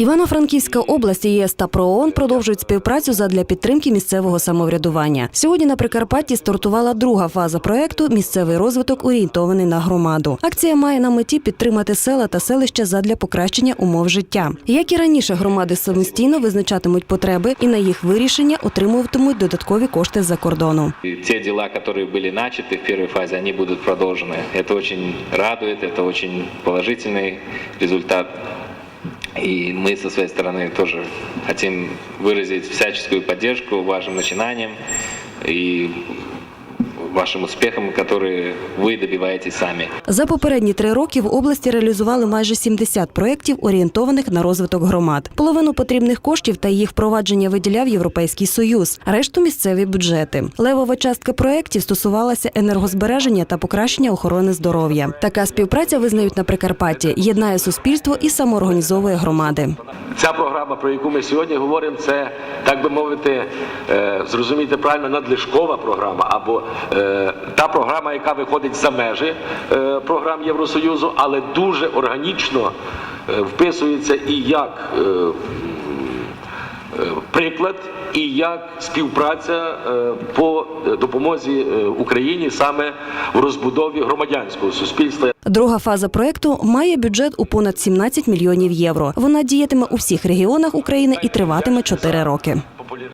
Івано-Франківська область і ЄС та ПРООН продовжують співпрацю задля підтримки місцевого самоврядування. Сьогодні на Прикарпатті стартувала друга фаза проекту Місцевий розвиток орієнтований на громаду. Акція має на меті підтримати села та селища задля покращення умов життя. Як і раніше, громади самостійно визначатимуть потреби і на їх вирішення отримуватимуть додаткові кошти з-за кордону. И те дела, которые были начаты в первой фазе, они будут продолжены. Это очень радует, это очень положительный результат. И мы со своей стороны тоже хотим выразить всяческую поддержку вашим начинаниям и вашим успехам, которые вы добиваетесь сами. За попередні три роки в області реалізували майже 70 проєктів, орієнтованих на розвиток громад. Половину потрібних коштів та їх впровадження виділяв Європейський Союз, решту місцеві бюджети. Левова частка проєктів стосувалася енергозбереження та покращення охорони здоров'я. Така співпраця визнають на Прикарпатті, єднає суспільство і самоорганізовує громади. Ця програма, про яку ми сьогодні говоримо, це так би мовити, е, зрозуміти правильно, надлишкова програма або е, та програма, яка виходить за межі е, програм Євросоюзу, але дуже органічно вписується і як приклад, і як співпраця е, по допомозі е, Україні саме в розбудові громадянського суспільства. Друга фаза проекту має бюджет у понад 17 мільйонів євро. Вона діятиме у всіх регіонах України і триватиме 4 роки.